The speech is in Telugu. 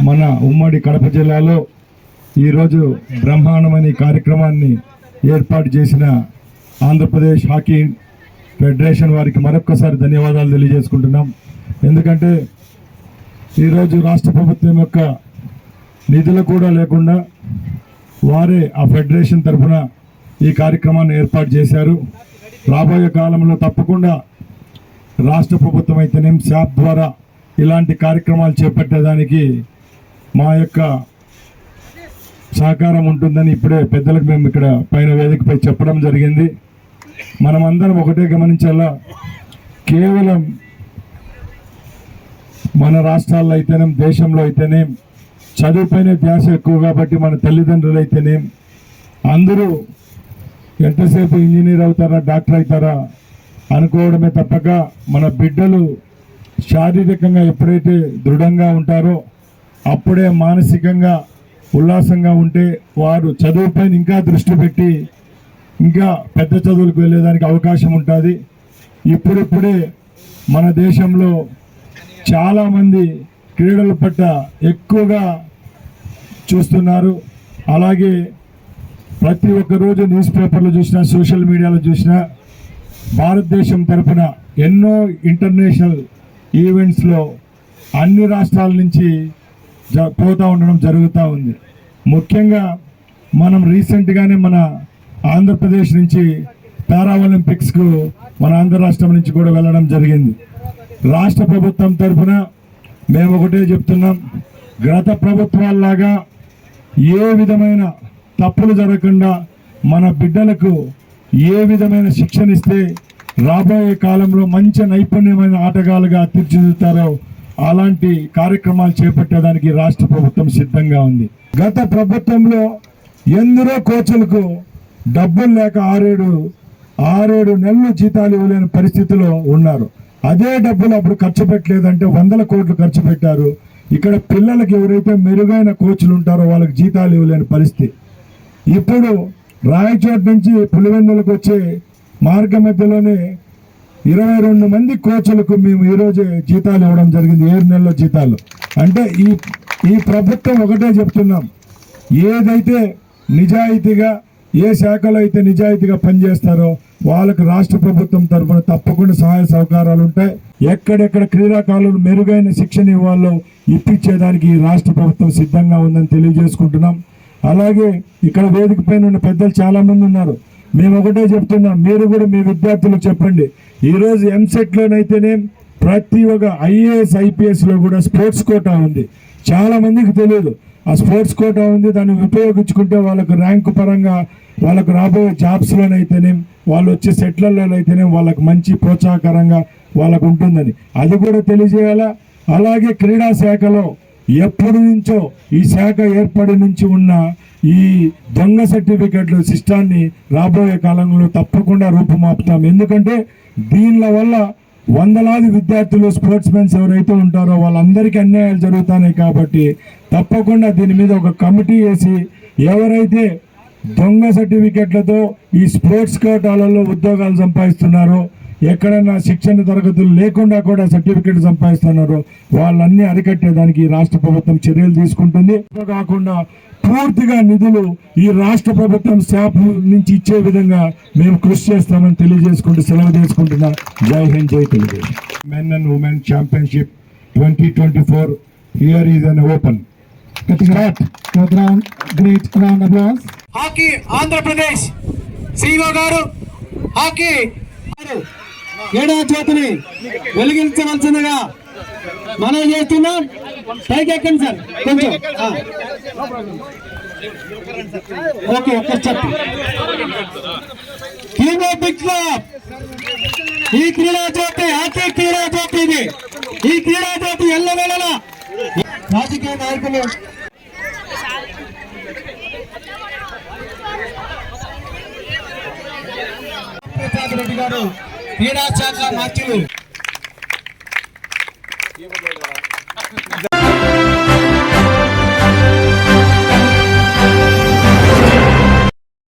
మన ఉమ్మడి కడప జిల్లాలో ఈరోజు బ్రహ్మాండమైన కార్యక్రమాన్ని ఏర్పాటు చేసిన ఆంధ్రప్రదేశ్ హాకీ ఫెడరేషన్ వారికి మరొక్కసారి ధన్యవాదాలు తెలియజేసుకుంటున్నాం. ఎందుకంటే ఈరోజు రాష్ట్ర ప్రభుత్వం యొక్క నిధులు కూడా లేకుండా వారే ఆ ఫెడరేషన్ తరఫున ఈ కార్యక్రమాన్ని ఏర్పాటు చేశారు. రాబోయే కాలంలో తప్పకుండా రాష్ట్ర ప్రభుత్వం అయితేనేం శాప్ ద్వారా ఇలాంటి కార్యక్రమాలు చేపట్టేదానికి మా యొక్క సహకారం ఉంటుందని ఇప్పుడే పెద్దలకు మేము ఇక్కడ పైన వేదికపై చెప్పడం జరిగింది. మనమందరం ఒకటే గమనించాలా కేవలం మన రాష్ట్రాల్లో అయితేనే దేశంలో అయితేనేం చదువుపైనే ధ్యాస ఎక్కువ కాబట్టి మన తల్లిదండ్రులు అయితేనేం అందరూ ఎంతసేపు ఇంజనీర్ అవుతారా డాక్టర్ అవుతారా అనుకోవడమే తప్పక మన బిడ్డలు శారీరకంగా ఎప్పుడైతే దృఢంగా ఉంటారో అప్పుడే మానసికంగా ఉల్లాసంగా ఉంటే వారు చదువుపైన ఇంకా దృష్టి పెట్టి ఇంకా పెద్ద చదువులకు వెళ్ళేదానికి అవకాశం ఉంటుంది. ఇప్పుడిప్పుడే మన దేశంలో చాలామంది క్రీడల పట్ల ఎక్కువగా చూస్తున్నారు. అలాగే ప్రతి ఒక్క రోజు న్యూస్ పేపర్లో చూసినా సోషల్ మీడియాలో చూసినా భారతదేశం తరపున ఎన్నో ఇంటర్నేషనల్ ఈవెంట్స్లో అన్ని రాష్ట్రాల నుంచి పోతూ ఉండడం జరుగుతూ ఉంది. ముఖ్యంగా మనం రీసెంట్గానే మన ఆంధ్రప్రదేశ్ నుంచి పారా ఒలింపిక్స్కు మన ఆంధ్ర రాష్ట్రం నుంచి కూడా వెళ్ళడం జరిగింది. రాష్ట్ర ప్రభుత్వం తరఫున మేము ఒకటే చెప్తున్నాం. గత ప్రభుత్వాల్లాగా ఏ విధమైన తప్పులు జరగకుండా మన బిడ్డలకు ఏ విధమైన శిక్షణ ఇస్తే రాబోయే కాలంలో మంచి నైపుణ్యమైన ఆటగాళ్ళుగా తీర్చిదిద్దుతారో అలాంటి కార్యక్రమాలు చేపట్టేదానికి రాష్ట్ర ప్రభుత్వం సిద్ధంగా ఉంది. గత ప్రభుత్వంలో ఎందరో కోచ్లకు డబ్బులు లేక ఆరేడు ఆరేడు నెలలు జీతాలు ఇవ్వలేని పరిస్థితిలో ఉన్నారు. అదే డబ్బులు అప్పుడు ఖర్చు పెట్టలేదంటే వందల కోట్లు ఖర్చు పెట్టారు. ఇక్కడ పిల్లలకి ఎవరైతే మెరుగైన కోచ్లు ఉంటారో వాళ్ళకి జీతాలు ఇవ్వలేని పరిస్థితి. ఇప్పుడు రాయచోటి నుంచి పులివెందులకు వచ్చే మార్గ మధ్యలోనే ఇరవై రెండు మంది కోచ్లకు మేము ఈరోజు జీతాలు ఇవ్వడం జరిగింది. ఏడు నెలల జీతాలు. అంటే ఈ ఈ ప్రభుత్వం ఒకటే చెప్తున్నాం. ఏదైతే నిజాయితీగా ఏ శాఖలో అయితే నిజాయితీగా పనిచేస్తారో వాళ్ళకు రాష్ట్ర ప్రభుత్వం తరఫున తప్పకుండా సహాయ సహకారాలు ఉంటాయి. ఎక్కడెక్కడ క్రీడాకారులు మెరుగైన శిక్షణ ఇవ్వాలో ఇప్పించేదానికి ఈ రాష్ట్ర ప్రభుత్వం సిద్ధంగా ఉందని తెలియజేసుకుంటున్నాం. అలాగే ఇక్కడ వేదిక పైన ఉన్న పెద్దలు చాలామంది ఉన్నారు. మేము ఒకటే చెప్తున్నాం. మీరు కూడా మీ విద్యార్థులకు చెప్పండి. ఈరోజు ఎంసెట్లోనైతేనే ప్రతి ఒక్క ఐఏఎస్ ఐపీఎస్లో కూడా స్పోర్ట్స్ కోటా ఉంది. చాలా మందికి తెలియదు. ఆ స్పోర్ట్స్ కోటా ఉంది దాన్ని ఉపయోగించుకుంటే వాళ్ళకు ర్యాంకు పరంగా వాళ్ళకు రాబోయే జాబ్స్లోనైతేనేం వాళ్ళు వచ్చే సెట్లలోనైతేనేం వాళ్ళకు మంచి ప్రోత్సాహకరంగా వాళ్ళకు ఉంటుందని. అది కూడా తెలియజేయాలా? అలాగే క్రీడా శాఖలో ఎప్పటి నుంచో ఈ శాఖ ఏర్పడి నుంచి ఉన్న ఈ దొంగ సర్టిఫికెట్లు సిస్టాన్ని రాబోయే కాలంలో తప్పకుండా రూపుమాపుతాం. ఎందుకంటే దీనిల వల్ల వందలాది విద్యార్థులు స్పోర్ట్స్ మెన్స్ ఎవరైతే ఉంటారో వాళ్ళందరికీ అన్యాయాలు జరుగుతున్నాయి కాబట్టి తప్పకుండా దీని మీద ఒక కమిటీ వేసి ఎవరైతే దొంగ సర్టిఫికెట్లతో ఈ స్పోర్ట్స్ కోటాలలో ఉద్యోగాలు సంపాదిస్తున్నారో ఎక్కడైనా శిక్షణ తరగతులు లేకుండా కూడా సర్టిఫికెట్ సంపాదిస్తున్నారు వాళ్ళన్నీ అరికట్టేదానికి ఈ రాష్ట్ర ప్రభుత్వం చర్యలు తీసుకుంటుంది. కాకుండా పూర్తిగా నిధులు ఈ రాష్ట్ర ప్రభుత్వం శాప్ నుంచి ఇచ్చే విధంగా మేము కృషి చేస్తామని తెలియజేసుకుంటూ సెలవు తీసుకుంటున్నా. జై హింద్ జై Telugudesam. Men and women championship twenty twenty four here is an open great round applause hockey Andhra Pradesh గారు హాకీ ఏడవ జ్యోతిని వెలిగించవలసిందిగా మనం చేస్తున్నాం. పైకి ఎక్కండి సార్. కొంచెం. ఓకే ఒక్క స్టెప్ కీమో బిగ్ ఈ క్రీడా జ్యోతి హాకీ క్రీడా జ్యోతి ఇది. ఈ క్రీడా జ్యోతి ఎల్లవేళ రాజకీయ నాయకులు. ప్రసాద్ రెడ్డి గారు క్రీడా శాఖ మంత్రులు